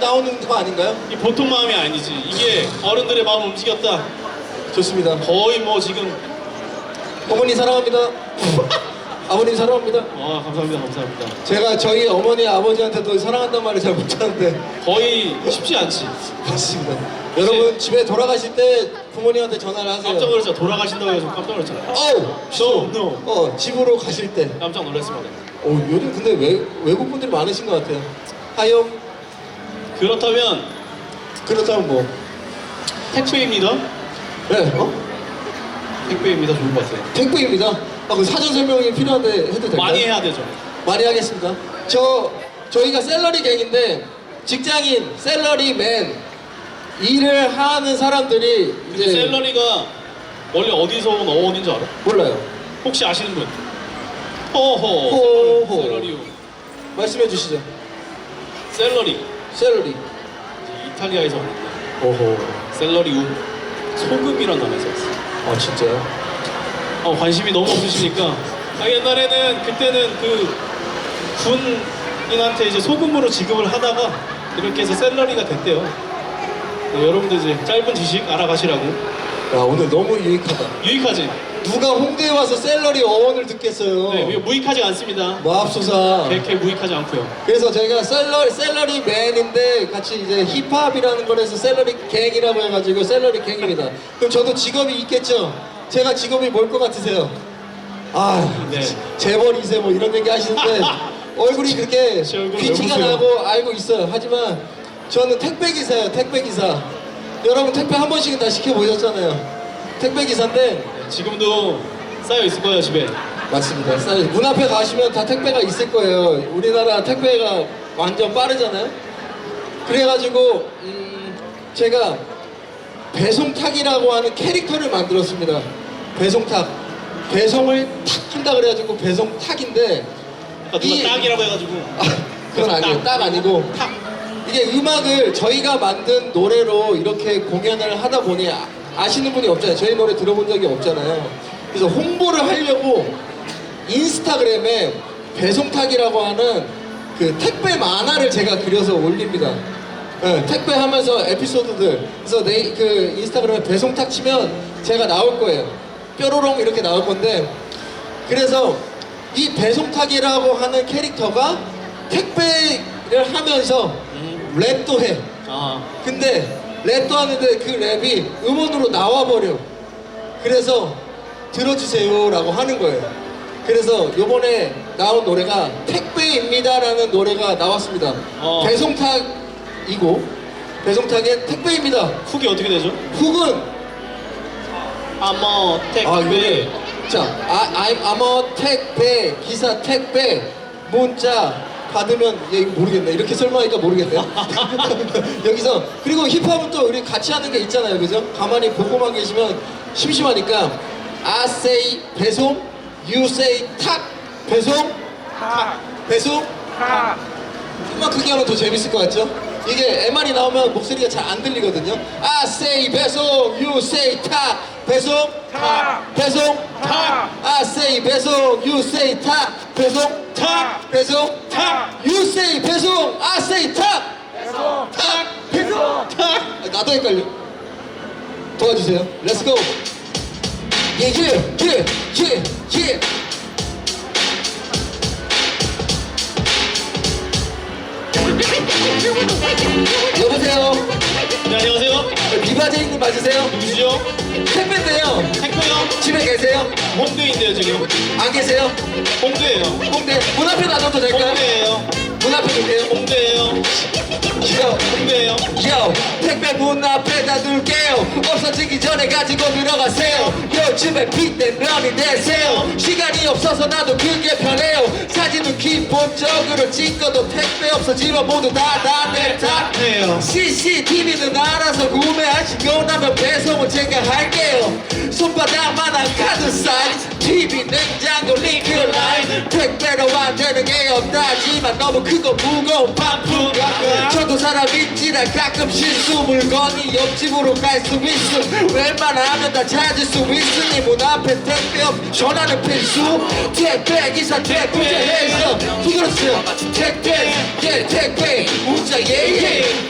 나오는 거 아닌가요? 이 보통 마음이 아니지. 이게 어른들의 마음 움직였다. 좋습니다. 거의 뭐 지금 어머니 사랑합니다. 아버님 사랑합니다. 아 감사합니다 감사합니다. 제가 저희 어머니 아버지한테도 사랑한다는 말을 잘 못하는데 거의 쉽지 않지. 맞습니다. 여러분 집에 돌아가실 때 부모님한테 전화를 하세요. 깜짝 놀랐잖아. 돌아가신다고 해서 깜짝 놀랐잖아. 어우, No, no. 어 집으로 가실 때. 깜짝 놀랐습니다. 어 요즘 근데 외, 외국 분들이 많으신 것 같아요. 하영 그렇다면 그렇다면 뭐? 택배입니다. 네, 어? 택배입니다. 좋은 것 같아요. 택배입니다. 아, 그 사전 설명이 필요한데 해도 될까요? 많이 해야 되죠. 많이 하겠습니다. 저 저희가 셀러리 갱인데 직장인 셀러리맨 일을 하는 사람들이 근데 이제 셀러리가 원래 어디서 온 어원인 줄 알아? 몰라요. 혹시 아시는 분? 호호. 호호. 셀러리우. 말씀해 주시죠. 셀러리. 셀러리. 이탈리아에서 왔는데 오호. 셀러리우. 소금이란 단어에서 왔어. 아 진짜요? 어, 관심이 너무 없으시니까 아, 옛날에는 그때는 그 군인한테 이제 소금으로 지급을 하다가 이렇게 해서 셀러리가 됐대요. 네, 여러분들 이제 짧은 지식 알아가시라고 야 오늘 너무 유익하다. 유익하지? 누가 홍대에 와서 셀러리 어원을 듣겠어요. 네, 이거 무익하지 않습니다. 마압소사. 그렇게 무익하지 않고요. 그래서 저희가 셀러리 셀러리 맨인데 같이 이제 힙합이라는 거에서 셀러리 갱이라고 해가지고 셀러리 갱입니다. 그럼 저도 직업이 있겠죠? 제가 직업이 뭘 것 같으세요? 아, 네. 재벌 이세 뭐 이런 얘기 하시는데 얼굴이 그렇게 제 얼굴 왜 귀티가 보세요? 나고 알고 있어요. 하지만 저는 택배 기사예요. 택배 기사. 여러분 택배 한 번씩은 다 시켜 보셨잖아요. 택배 기사인데 네, 지금도 쌓여 있을 거예요 집에. 맞습니다. 사실 문 앞에 가시면 다 택배가 있을 거예요. 우리나라 택배가 완전 빠르잖아요. 그래가지고 음, 제가 배송탁이라고 하는 캐릭터를 만들었습니다. 배송탁. 배송을 탁 한다 그래가지고 배송탁인데 아까 누가 이- 딱이라고 해가지고 아, 그건 아니에요. 딱 아니고 탁. 이게 음악을 저희가 만든 노래로 이렇게 공연을 하다 보니 아, 아시는 분이 없잖아요. 저희 노래 들어본 적이 없잖아요. 그래서 홍보를 하려고 인스타그램에 배송탁이라고 하는 그 택배 만화를 제가 그려서 올립니다. 네, 택배 하면서 에피소드들. 그래서 내, 그 인스타그램에 배송탁 치면 제가 나올 거예요. 뾰로롱 이렇게 나올 건데. 그래서 이 배송탁이라고 하는 캐릭터가 택배를 하면서 랩도 해. 아 근데 랩도 하는데 그 랩이 음원으로 나와버려. 그래서 들어주세요 라고 하는 거예요. 그래서 요번에 나온 노래가 택배입니다라는 노래가 나왔습니다. 어. 배송탁이고 배송탁의 택배입니다. 훅이 어떻게 되죠? 훅은 아뭐 택배. 아 이거를 자 아, I'm, I'm a 택배 기사 택배 문자 받으면 얘 이거 모르겠네. 이렇게 설명하니까 모르겠네요. 여기서 그리고 힙합은 또 우리 같이 하는 게 있잖아요. 그죠? 가만히 보고만 계시면 심심하니까 I say 배송 you say 탁. 배송 탁. 배송 좀만 크게 하면 더 재밌을 것 같죠? 이게 MR이 나오면 목소리가 잘 안 들리거든요. I say 배송, you say 타, 배송, 타, 배송, 타. I say 배송, you say 타, 배송, 타, 배송, 타. You say 배송, I say 타, 배송, 타, 배송, 타. 아, 나도 헷갈려. 도와주세요. Let's go. Yeah, yeah, yeah, yeah, yeah. 여보세요. 네 안녕하세요. 비바제이님 맞으세요? 누구시죠? 택배인데요. 택배요. 집에 계세요? 홍대인데요 지금. 안 계세요? 홍대예요. 홍대 문 앞에 놔둬도 될까요? 홍대예요. 문 앞에 두세요. 홍대예요. 요, 홍대예요. 요, 택배 문 앞에다 둘게요. 없어지기 전에 가지고 들어가세요. 요즘에 빗대 면이 되세요. 시간이 없어서 나도 그게 편해요. 사진은 기본적으로 찍어도 택배 없어지면 모두 다 다내 탓해요. CCTV는 알아서 구매하시고 나면 배송은 제가 할게요. 손바닥만한 카드 사이즈, TV 냉장고 링크 라인. 택배로 만드는 게 없다지만 너무 크고 무거운 반품. 저도 사람인지라 가끔 실수 물건이 옆집으로 갈 수 있음. 웬만하면 다 찾을 수 있으니 문 앞에 택배 없 전화는 필수. 택배 기사 택배 해서 부끄럽어요. 택배 예 택배 문자 예예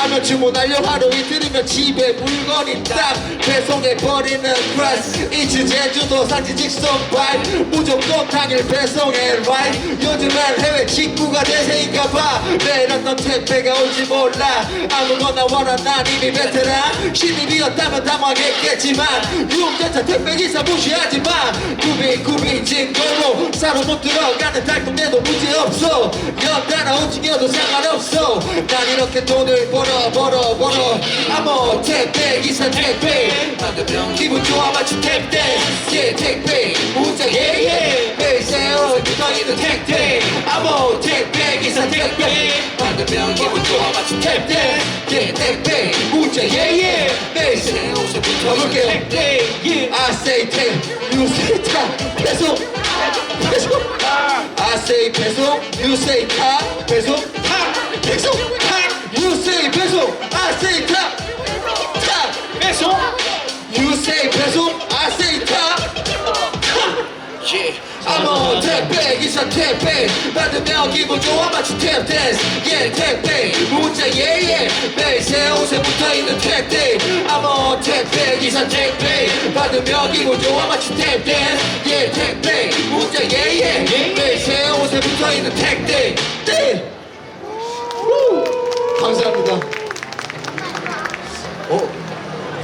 하면 주문하려 하루 이틀이면 집에 물건이 딱 배송해버리는 크래스 이츠 제주도 산지 직선 바이 무조건 당일 배송해 라이 요즘은 해외 직구가 대세인가봐. 내일 어떤 택배가 올지 몰라. 아무거나 와라 난 이미 베테랑. 신입이었다면 당황했겠지만 유흥전차 택배기사 무시하지마 구비 구비 진거로 싸로 못 들어가는 달동네도 문제없어. 연달아 움직여도 상관없어. 난 이렇게 돈을 벌어 벌어 벌어 아무 택배 기사 택배. 받으면 기분 좋아 마치 택배. 예 택배. 문자 예예. 매일 새로 붙어있는 택배. 아무 택배 기사 택배. 받으면 기분 좋아 마치 택배. 예 택배. 문자 예예. 매일 새로 붙어볼게요. 택배 예 I say take you say take 배송. 배송. I say 배송. you say 타 배송. 타 배송. 타 배송 I say 타. 타 배송 You say 배송, I say 타. Yeah. 아무 택배 기사 택배. 받으면 기분 좋아 마치 탭 댄스. 예 택배. 문자 예예. 매일 새 옷에 붙어있는 택배. 아무 택배 기사 택배. 받으면 기분 좋아 마치 탭 댄스. 예 택배. 문자 예예. 매일 새 옷에 붙어있는 택배. 네. 우. 감사합니다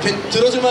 어? 괜- 들어줄만